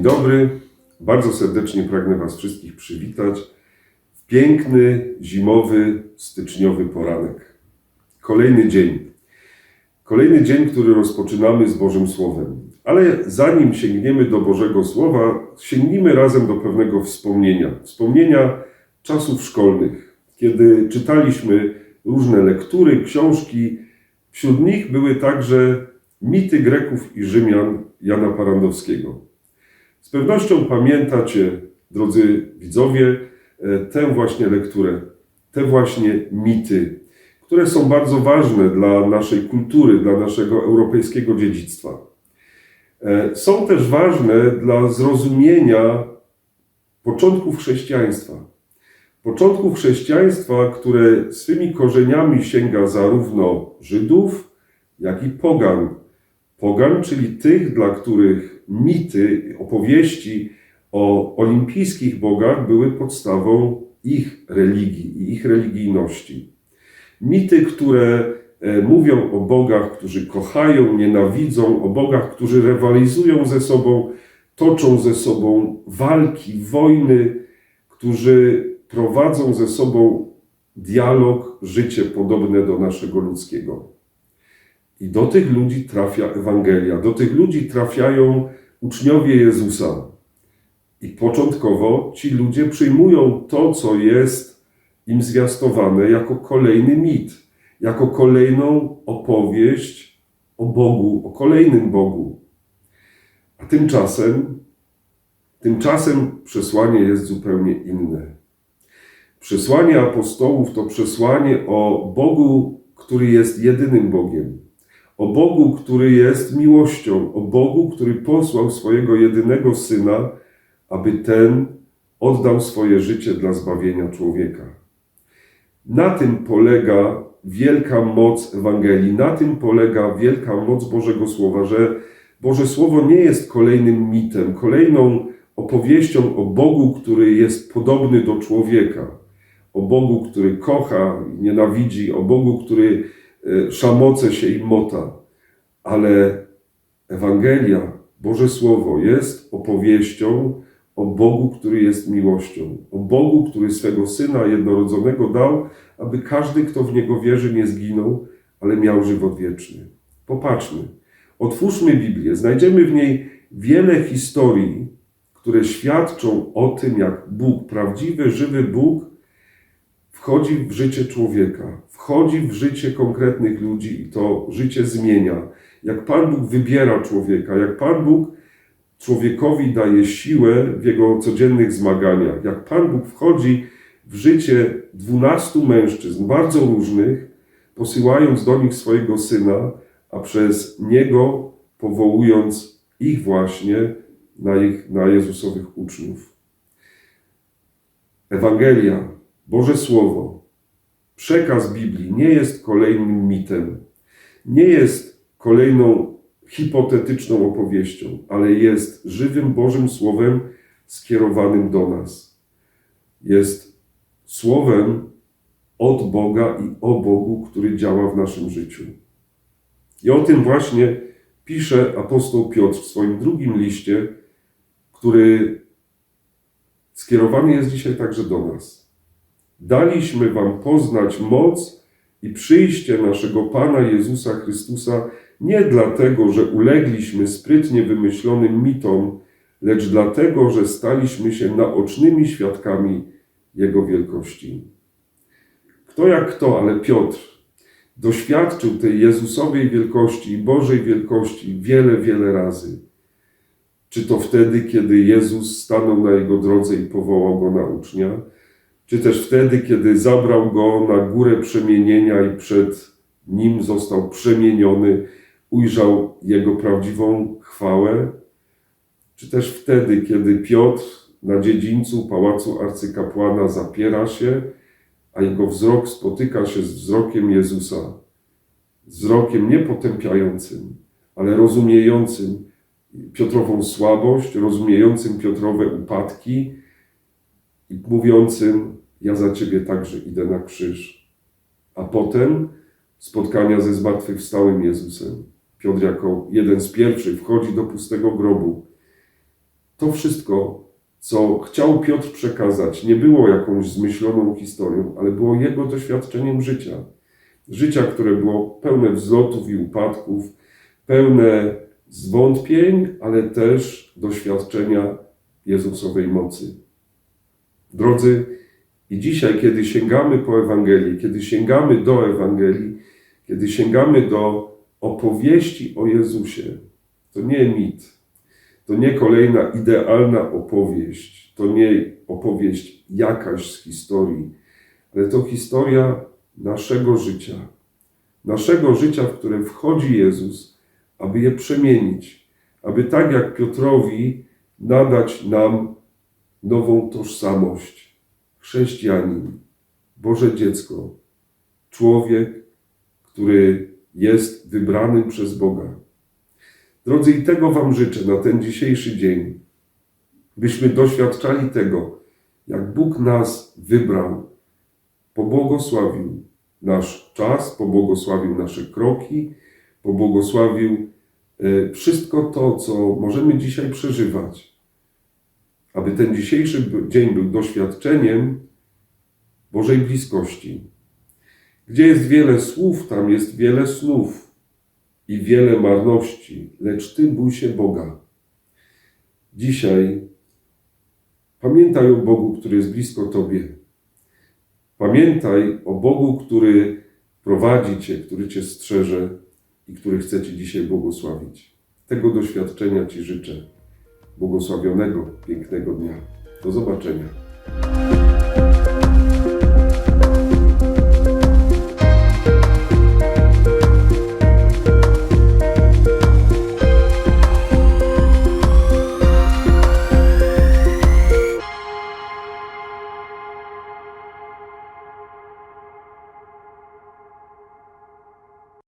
Dzień dobry. Bardzo serdecznie pragnę Was wszystkich przywitać w piękny, zimowy, styczniowy poranek. Kolejny dzień. Kolejny dzień, który rozpoczynamy z Bożym Słowem. Ale zanim sięgniemy do Bożego Słowa, sięgnijmy razem do pewnego wspomnienia. Wspomnienia czasów szkolnych, kiedy czytaliśmy różne lektury, książki. Wśród nich były także mity Greków i Rzymian Jana Parandowskiego. Z pewnością pamiętacie, drodzy widzowie, e, tę właśnie lekturę, te właśnie mity, które są bardzo ważne dla naszej kultury, dla naszego europejskiego dziedzictwa. E, Są też ważne dla zrozumienia początków chrześcijaństwa. Początków chrześcijaństwa, które swymi korzeniami sięga zarówno Żydów, jak i Pogan. Pogan, czyli tych, dla których mity, opowieści o olimpijskich bogach były podstawą ich religii i ich religijności. Mity, które e, mówią o bogach, którzy kochają, nienawidzą, o bogach, którzy rywalizują ze sobą, toczą ze sobą walki, wojny, którzy prowadzą ze sobą dialog, życie podobne do naszego ludzkiego. I do tych ludzi trafia Ewangelia, do tych ludzi trafiają uczniowie Jezusa. I początkowo ci ludzie przyjmują to, co jest im zwiastowane, jako kolejny mit, jako kolejną opowieść o Bogu, o kolejnym Bogu. A tymczasem, tymczasem przesłanie jest zupełnie inne. Przesłanie apostołów to przesłanie o Bogu, który jest jedynym Bogiem, o Bogu, który jest miłością, o Bogu, który posłał swojego jedynego syna, aby ten oddał swoje życie dla zbawienia człowieka. Na tym polega wielka moc Ewangelii, na tym polega wielka moc Bożego Słowa, że Boże Słowo nie jest kolejnym mitem, kolejną opowieścią o Bogu, który jest podobny do człowieka, o Bogu, który kocha nienawidzi, o Bogu, który szamoce się i mota. Ale Ewangelia, Boże Słowo jest opowieścią o Bogu, który jest miłością, o Bogu, który swego Syna jednorodzonego dał, aby każdy, kto w Niego wierzy, nie zginął, ale miał żywot wieczny. Popatrzmy, otwórzmy Biblię, znajdziemy w niej wiele historii, które świadczą o tym, jak Bóg, prawdziwy, żywy Bóg, wchodzi w życie człowieka, wchodzi w życie konkretnych ludzi i to życie zmienia. Jak Pan Bóg wybiera człowieka, jak Pan Bóg człowiekowi daje siłę w jego codziennych zmaganiach, jak Pan Bóg wchodzi w życie dwunastu mężczyzn, bardzo różnych, posyłając do nich swojego syna, a przez niego powołując ich właśnie na, ich, na Jezusowych uczniów. Ewangelia, Boże Słowo, przekaz Biblii nie jest kolejnym mitem, nie jest kolejną hipotetyczną opowieścią, ale jest żywym Bożym Słowem skierowanym do nas. Jest Słowem od Boga i o Bogu, który działa w naszym życiu. I o tym właśnie pisze apostoł Piotr w swoim drugim liście, który skierowany jest dzisiaj także do nas. Daliśmy Wam poznać moc i przyjście naszego Pana Jezusa Chrystusa nie dlatego, że ulegliśmy sprytnie wymyślonym mitom, lecz dlatego, że staliśmy się naocznymi świadkami Jego wielkości. Kto jak kto, ale Piotr doświadczył tej Jezusowej wielkości i Bożej wielkości wiele, wiele razy. Czy to wtedy, kiedy Jezus stanął na jego drodze i powołał go na ucznia, czy też wtedy, kiedy zabrał go na górę przemienienia i przed nim został przemieniony, ujrzał jego prawdziwą chwałę, czy też wtedy, kiedy Piotr na dziedzińcu pałacu arcykapłana zapiera się, a jego wzrok spotyka się z wzrokiem Jezusa, wzrokiem nie potępiającym, ale rozumiejącym Piotrową słabość, rozumiejącym Piotrowe upadki i mówiącym: Ja za ciebie także idę na krzyż. A potem spotkania ze zmartwychwstałym Jezusem. Piotr jako jeden z pierwszych wchodzi do pustego grobu. to wszystko, co chciał Piotr przekazać, nie było jakąś zmyśloną historią, ale było jego doświadczeniem życia. Życia, które było pełne wzlotów i upadków, pełne zwątpień, ale też doświadczenia Jezusowej mocy. Drodzy, i dzisiaj, kiedy sięgamy po Ewangelii, kiedy sięgamy do Ewangelii, kiedy sięgamy do opowieści o Jezusie, to nie mit, to nie kolejna idealna opowieść, to nie opowieść jakaś z historii, ale to historia naszego życia. Naszego życia, w które wchodzi Jezus, aby je przemienić, aby tak jak Piotrowi nadać nam nową tożsamość. Chrześcijanin, Boże dziecko, człowiek, który jest wybranym przez Boga. Drodzy, i tego Wam życzę na ten dzisiejszy dzień, byśmy doświadczali tego, jak Bóg nas wybrał, pobłogosławił nasz czas, pobłogosławił nasze kroki, pobłogosławił e, wszystko to, co możemy dzisiaj przeżywać. Aby ten dzisiejszy dzień był doświadczeniem Bożej bliskości. Gdzie jest wiele słów, tam jest wiele snów i wiele marności, lecz Ty bój się Boga. Dzisiaj pamiętaj o Bogu, który jest blisko Tobie. Pamiętaj o Bogu, który prowadzi Cię, który Cię strzeże i który chce Ci dzisiaj błogosławić. Tego doświadczenia Ci życzę. Błogosławionego, pięknego dnia. Do zobaczenia.